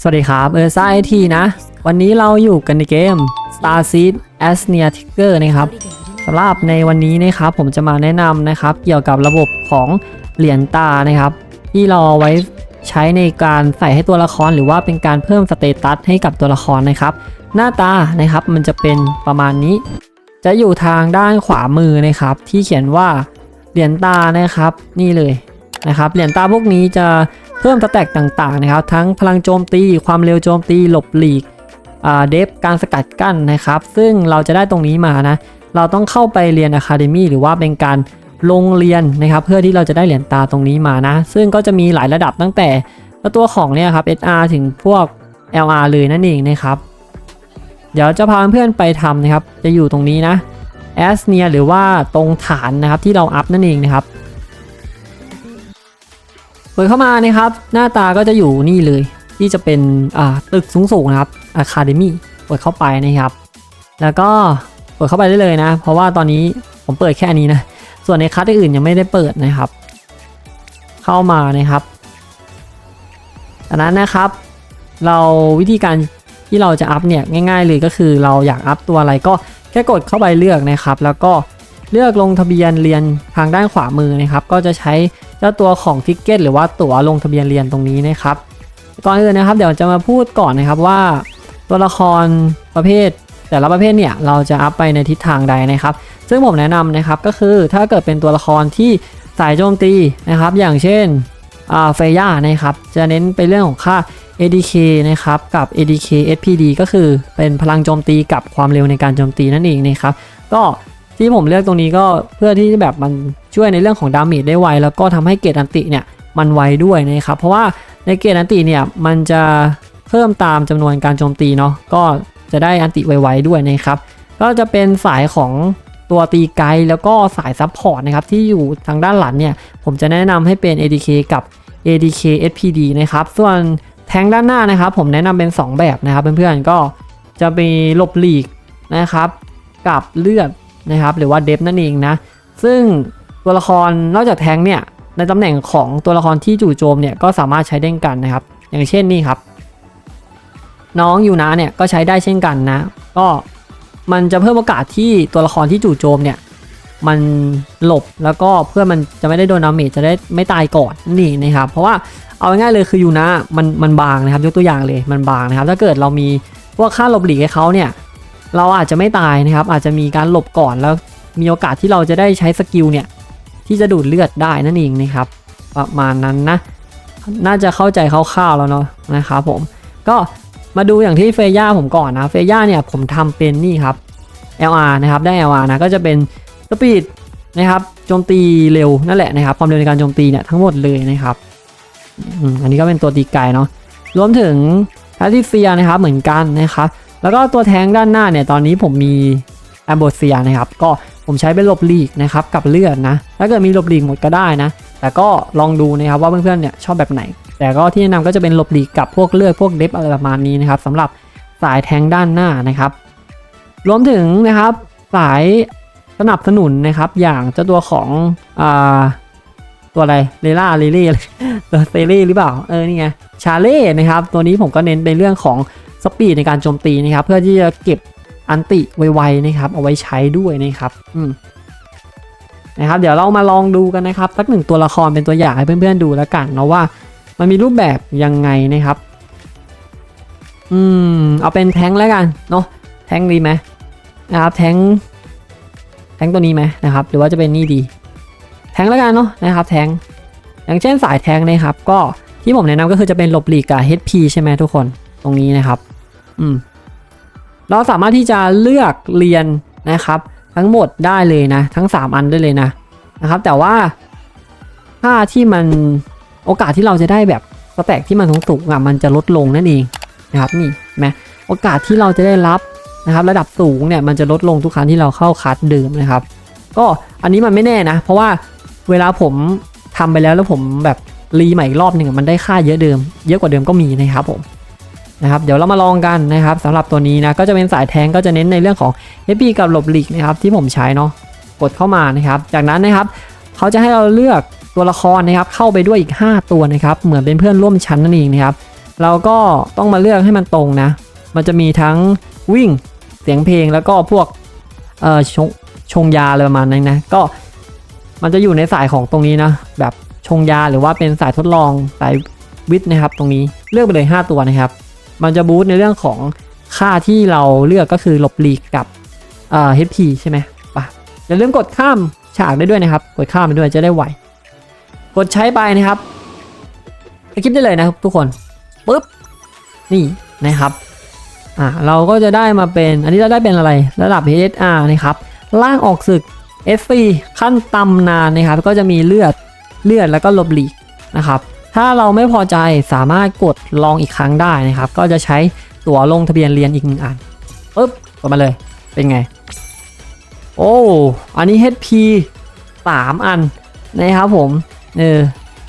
สวัสดีครับ เออซ่าไอทีนะ วันนี้เราอยู่กันในเกม Star Seed a s n e a Ticker นะครับสำหรับในวันนี้นะครับผมจะมาแนะนำนะครับ เกี่ยวกับระบบของเหรียญตานะครับ ที่เราเอาไว้ใช้ในการใส่ให้ตัวละครหรือว่าเป็นการเพิ่มสเตตัสให้กับตัวละครนะครับ หน้าตานะครับมันจะเป็นประมาณนี้ จะอยู่ทางด้านขวามือนะครับ ที่เขียนว่าเหรียญตานะครับ นี่เลยนะครับเหรียญตาพวกนี้จะ เพิ่มสแต็กต่างๆนะครับ ทั้งพลังโจมตี ความเร็วโจมตี หลบหลีกเดฟการสกัดกั้นนะครับ ซึ่งเราจะได้ตรงนี้มานะ เราต้องเข้าไปเรียนอะคาเดมี่หรือว่าเป็นการลงเรียนนะครับ เพื่อที่เราจะได้เหรียญตาตรงนี้มานะ ซึ่งก็จะมีหลายระดับตั้งแต่ตัวของเนี่ยครับ SR ถึงพวก LR เลยนั่นเองนะครับ เดี๋ยวจะพาเพื่อนไปทำนะครับ จะอยู่ตรงนี้นะแอสเนียหรือว่าตรงฐานนะครับที่เราอัพนั่นเองนะครับ เปิดเข้ามานะครับ หน้าตาก็จะอยู่นี่เลย ที่จะเป็นอ่าตึกสูงๆนะครับ Academy เปิดเข้าไปนะครับ แล้วก็เปิดเข้าไปได้เลยนะ เพราะว่าตอนนี้ผมเปิดแค่นี้นะ ส่วนในคัสอื่นยังไม่ได้เปิดนะครับ เข้ามานะครับอันนั้นนะครับ เราวิธีการที่เราจะอัพเนี่ยง่าย ๆ เลยก็คือเราอยากอัพตัวอะไรก็แค่กดเข้าไปเลือกนะครับ แล้วก็ เลือกลงทะเบียนเรียนทางด้านขวามือนะครับก็จะใช้เจ้าตัวของทิกเก็ตหรือว่าตั๋วลงทะเบียนเรียนตรงนี้นะครับก่อนอื่นนะครับเดี๋ยวจะมาพูดก่อนนะครับว่า ตัวละครประเภท แต่ละประเภทเนี่ยเราจะอัพไปในทิศทางใดนะครับ ซึ่งผมแนะนำนะครับก็คือถ้าเกิดเป็นตัวละครที่สายโจมตีนะครับ อย่างเช่นเฟย่านะครับจะเน้นไปเรื่องของค่า ADK นะครับกับ ADK SPD ก็คือเป็นพลังโจมตีกับความเร็วในการโจมตีนั่นเองนะครับ ก็ ที่ผมเลือกตรงนี้ก็เพื่อที่แบบมันช่วยในเรื่องของดาเมจได้ไวแล้วก็ทำให้เกรดอันติเนี่ยมันไวด้วยนะครับเพราะว่าในเกรดอันติเนี่ยมันจะเพิ่มตามจำนวนการโจมตีเนาะก็จะได้อันติไวๆด้วยนะครับก็จะเป็นสายของตัวตีไกลแล้วก็สายซับพอร์ตนะครับที่อยู่ทางด้านหลังเนี่ยผมจะแนะนำให้เป็น ADK กับ ADK SPD นะครับส่วนแทงด้านหน้านะครับ ผมแนะนำเป็น 2 แบบนะครับเพื่อนๆก็จะมีหลบหลีกนะครับกับเลือด นะครับหรือว่าเดฟนั่นเองนะ ซึ่งตัวละครนอกจากแทงเนี่ยในตำแหน่งของตัวละครที่จู่โจมเนี่ยก็สามารถใช้ได้กันนะครับ อย่างเช่นนี่ครับ น้องยูนะเนี่ยก็ใช้ได้เช่นกันนะ ก็มันจะเพิ่มโอกาสที่ตัวละครที่จู่โจมเนี่ยมันหลบแล้วก็เพื่อมันจะไม่ได้โดนดาเมจจะได้ไม่ตายก่อนนี่นะครับ เพราะว่าเอาง่ายเลยคือยูนะมันมันบางนะครับ ยกตัวอย่างเลยมันบางนะครับ ถ้าเกิดเรามีพวกค่าหลบหลีกให้เขาเนี่ย เราอาจจะไม่ตายนะครับ อาจจะมีการหลบก่อนแล้วมีโอกาสที่เราจะได้ใช้สกิลเนี่ยที่จะดูดเลือดได้นั่นเองนะครับ ประมาณนั้นนะ น่าจะเข้าใจคร่าวๆแล้วเนาะนะครับผมก็มาดูอย่างที่เฟย่าผมก่อนนะเฟย่าเนี่ยผมทำเป็นนี่ครับ LR นะครับได้ LR นะก็จะเป็นสปีดนะครับโจมตีเร็วนั่นแหละนะครับความเร็วในการโจมตีเนี่ยทั้งหมดเลยนะครับอันนี้ก็เป็นตัวตีไกลเนาะรวมถึงแพทิเซียนะครับเหมือนกันนะครับ แล้วก็ตัวแทงด้านหน้าเนี่ยตอนนี้ผมมีแอมโบเซียนะครับก็ผมใช้เป็นหลบหลีกนะครับกับเลือดนะถ้าเกิดมีหลบหลีกหมดก็ได้นะ แต่ก็ลองดูนะครับว่าเพื่อนๆเนี่ยชอบแบบไหน แต่ก็ที่แนะนำก็จะเป็นหลบหลีกกับพวกเลือดพวกเดฟอะไรประมาณนี้นะครับสำหรับสายแทงด้านหน้านะครับ รวมถึงนะครับสายสนับสนุนนะครับอย่างเจ้าตัวของอ่าตัวอะไรเลล่าเลเล่ตัวเซเล่หรือเปล่าเออนี่ไงชาเล่นะครับตัวนี้ผมก็เน้นในเรื่องของ สปีดในการโจมตีนะครับ เพื่อที่จะเก็บอันติไวๆนะครับ เอาไว้ใช้ด้วยนะครับอืมนะครับ เดี๋ยวเรามาลองดูกันนะครับสักหนึ่งตัวละครเป็นตัวอย่างให้เพื่อนๆดูแล้วกันเนาะว่ามันมีรูปแบบยังไงนะครับ อืม เอาเป็นแท้งแล้วกันเนาะแท้งดีไหมนะครับแท้งแท้งตัวนี้ไหมนะครับ หรือว่าจะเป็นนี่ดี แท้งแล้วกันเนาะนะครับ แท้งอย่างเช่นสายแท้งนะครับ ก็ที่ผมแนะนำก็คือจะเป็นหลบหลีกกับ HP ใช่ไหมทุกคนตรงนี้นะครับ อืมเราสามารถที่จะเลือกเรียนนะครับ ทั้งหมดได้เลยนะ ทั้ง 3 อันได้เลยนะนะครับ แต่ว่าค่าที่มันโอกาสที่เราจะได้แบบสแต็กที่มันสูงๆอะมันจะลดลงนั่นเองนะครับนี่นไหมโอกาสที่เราจะได้รับนะครับ ระดับสูงเนี่ยมันจะลดลงทุกครั้งที่เราเข้าคัสเดิมนะครับ ก็อันนี้มันไม่แน่นะ เพราะว่าเวลาผมทำไปแล้วแล้วผมแบบรีใหม่อีกรอบหนึ่งมันได้ค่าเยอะเดิม เยอะกว่าเดิมก็มีนะครับผม นะครับเดี๋ยวเรามาลองกันนะครับสำหรับตัวนี้นะก็จะเป็นสายแทงก็จะเน้นในเรื่องของ HP กับหลบหลีกนะครับที่ผมใช้เนาะกดเข้ามานะครับ จากนั้นนะครับเขาจะให้เราเลือกตัวละครนะครับเข้าไปด้วยอีก 5 ตัวนะครับเหมือนเป็นเพื่อนร่วมชั้นนั่นเองนะครับเราก็ต้องมาเลือกให้มันตรงนะ มันจะมีทั้งวิ่งเสียงเพลงแล้วก็พวกเอ่อชงชงยาอะไรประมาณนั้นนะก็มันจะอยู่ในสายของตรงนี้นะแบบชงยาหรือว่าเป็นสายทดลองสายวิทย์นะครับ ตรงนี้เลือกไปเลย 5 ตัวนะครับ มันจะบูสต์ในเรื่องของค่าที่เราเลือกก็คือหลบหลีกกับเอ่อ HP ใช่ไหมป่ะอย่าลืมกดข้ามฉากได้ด้วยนะครับ กดข้ามไปด้วยจะได้ไหวกดใช้ไปนะครับสกิปได้เลยนะครับทุกคนปุ๊บนี่นะครับอ่าเราก็จะได้มาเป็นอันนี้เราได้เป็นอะไรระดับ HSR นะครับล่างออกศึก SC ขั้นตำนานนะครับ ก็จะมีเลือดเลือดแล้วก็หลบหลีกนะครับ ถ้าเราไม่พอใจสามารถกดลองอีกครั้งได้นะครับ ก็จะใช้ตั๋วลงทะเบียนเรียนอีกหนึ่งอันปุ๊บกดมาเลยเป็นไง โอ้อันนี้ HP 3 อันนะครับผมเออ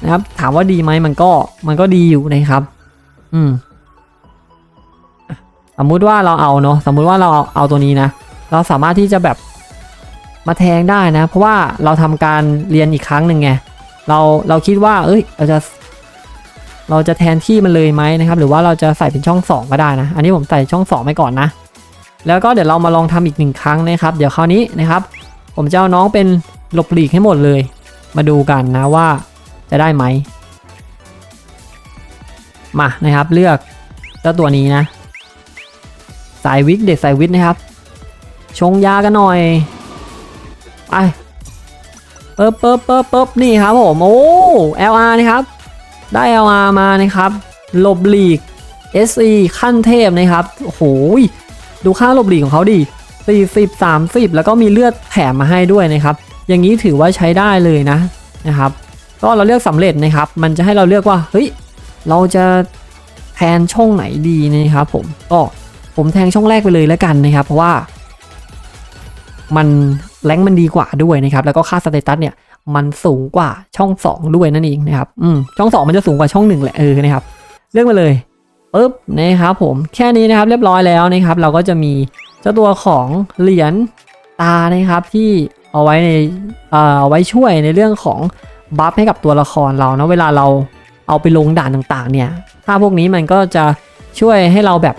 นะครับ ถามว่าดีไหมมันก็มันก็ดีอยู่นะครับ อืมสมมุติว่าเราเอาเนาะสมมุติว่าเราเอาเอาตัวนี้นะ เราสามารถที่จะแบบมาแทงได้นะ เพราะว่าเราทำการเรียนอีกครั้งหนึ่งไงเราเราคิดว่า เอ้ย เราจะ เราจะแทนที่มันเลยไหมนะครับ หรือว่าเราจะใส่เป็นช่อง 2 ก็ได้นะ อันนี้ผมใส่ช่อง 2 ไปก่อนนะ แล้วก็เดี๋ยวเรามาลองทำอีกหนึ่งครั้งนะครับ เดี๋ยวคราวนี้นะครับ ผมจะเอาน้องเป็นหลบหลีกให้หมดเลย มาดูกันนะว่าจะได้ไหม มานะครับ เลือกเจ้าตัวนี้นะ สายวิกเด็กสายวิทนะครับ ชงยากันหน่อย ไปเปิ๊บเปิ๊บเปิ๊บเปิ๊บนี่ครับผม โอ้ LR นะครับ ได้ LR มานะครับหลบหลีก SE ขั้นเทพนะครับโอ้โหยดูค่าหลบหลีกของเขาดิ40 30 แล้วก็มีเลือดแถมมาให้ด้วยนะครับ อย่างนี้ถือว่าใช้ได้เลยนะนะครับ ก็เราเลือกสำเร็จนะครับ มันจะให้เราเลือกว่าเฮ้ยเราจะแทนช่องไหนดีนะครับ ผมก็ผมแทงช่องแรกไปเลยแล้วกันนะครับ เพราะว่า มันแรงมันดีกว่าด้วยนะครับ แล้วก็ค่าสเตตัสเนี่ย มันสูงกว่าช่อง 2 ด้วยนั่นเองนะครับอืมช่อง 2 มันจะสูงกว่าช่อง1แหละเออนะครับเลือกมาเลยปุ๊บนะครับผมแค่นี้นะครับเรียบร้อยแล้วนะครับ เราก็จะมีเจ้าตัวของเหรียญตานะครับที่เอาไว้ในเอ่อเอาไว้ช่วยในเรื่องของบัฟให้กับตัวละครเรานะเวลาเราเอาไปลงด่านต่างๆ เนี่ยถ้าพวกนี้มันก็จะช่วยให้เราแบบ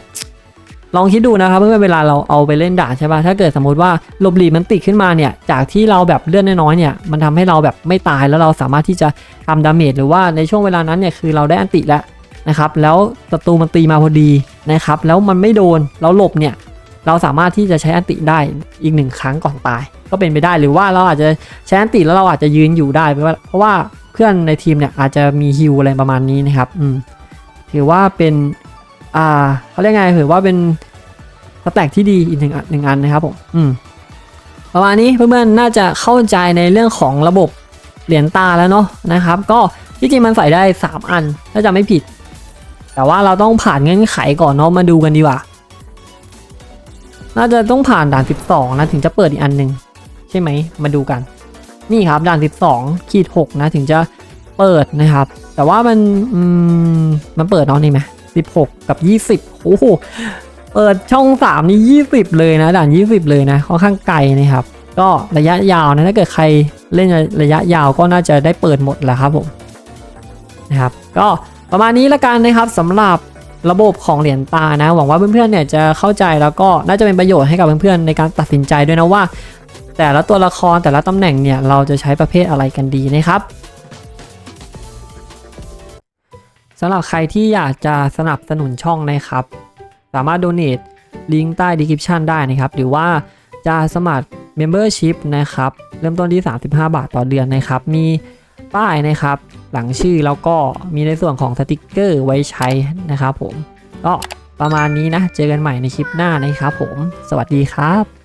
ลองคิดดูนะครับเพื่อนเวลาเราเอาไปเล่นด่าใช่ป่ะถ้าเกิดสมมติว่าหลบหลีกมันติดขึ้นมาเนี่ยจากที่เราแบบเลื่อนน้อยๆเนี่ยมันทำให้เราแบบไม่ตายแล้วเราสามารถที่จะทำดาเมจหรือว่าในช่วงเวลานั้นเนี่ยคือเราได้อันติแล้วนะครับแล้วศัตรูมันตีมาพอดีนะครับแล้วมันไม่โดนเราหลบเนี่ยเราสามารถที่จะใช้อันติได้อีกหนึ่งครั้งก่อนตาย ก็เป็นไปได้หรือว่าเราอาจจะใช้อันติแล้วเราอาจจะยืนอยู่ได้ เพราะว่าเพราะว่าเพื่อนในทีมเนี่ยอาจจะมีฮิวอะไรประมาณนี้นะครับอืมถือว่าเป็น อ่าเขาเรียกไงถือว่าเป็นสแต็กที่ดีอีกหนึ่งอันหนึ่งอันนะครับผมอืมประมาณนี้เพื่อนๆน่าจะเข้าใจในเรื่องของระบบเหรียญตาแล้วเนาะนะครับ ก็ที่จริงมันใส่ได้ 3 อันถ้าจะไม่ผิด แต่ว่าเราต้องผ่านเงื่อนไขก่อนเนาะมาดูกันดีกว่า น่าจะต้องผ่านด่าน 12 นะถึงจะเปิดอีกอันหนึ่งใช่ไหมมาดูกัน นี่ครับด่าน 12ขีด6นะถึงจะเปิดนะครับ แต่ว่ามันมมันเปิดเนาะนี่ไหม 16 กับ 20 โอ้โห เปิดช่อง 3 นี่ 20 เลยนะ ด่าน 20 เลยนะ ค่อนข้างไกลนะครับ ก็ระยะยาวนะ ถ้าเกิดใครเล่นระยะยาวก็น่าจะได้เปิดหมดแหละครับผม นะครับ ก็ประมาณนี้ละกันนะครับสำหรับระบบของเหรียญตานะ หวังว่าเพื่อนๆเนี่ยจะเข้าใจแล้วก็น่าจะเป็นประโยชน์ให้กับเพื่อนๆในการตัดสินใจด้วยนะว่า แต่ละตัวละครแต่ละตำแหน่งเนี่ยเราจะใช้ประเภทอะไรกันดีนะครับ สำหรับใครที่อยากจะสนับสนุนช่องนะครับ สามารถ donate ลิงก์ใต้ description ได้นะครับ หรือว่าจะสมัคร membership นะครับ เริ่มต้นที่ 35 บาทต่อเดือนนะครับ มีป้ายนะครับ หลังชื่อแล้วก็มีในส่วนของสติกเกอร์ไว้ใช้นะครับผม ก็ประมาณนี้นะ เจอกันใหม่ในคลิปหน้านะครับผม สวัสดีครับ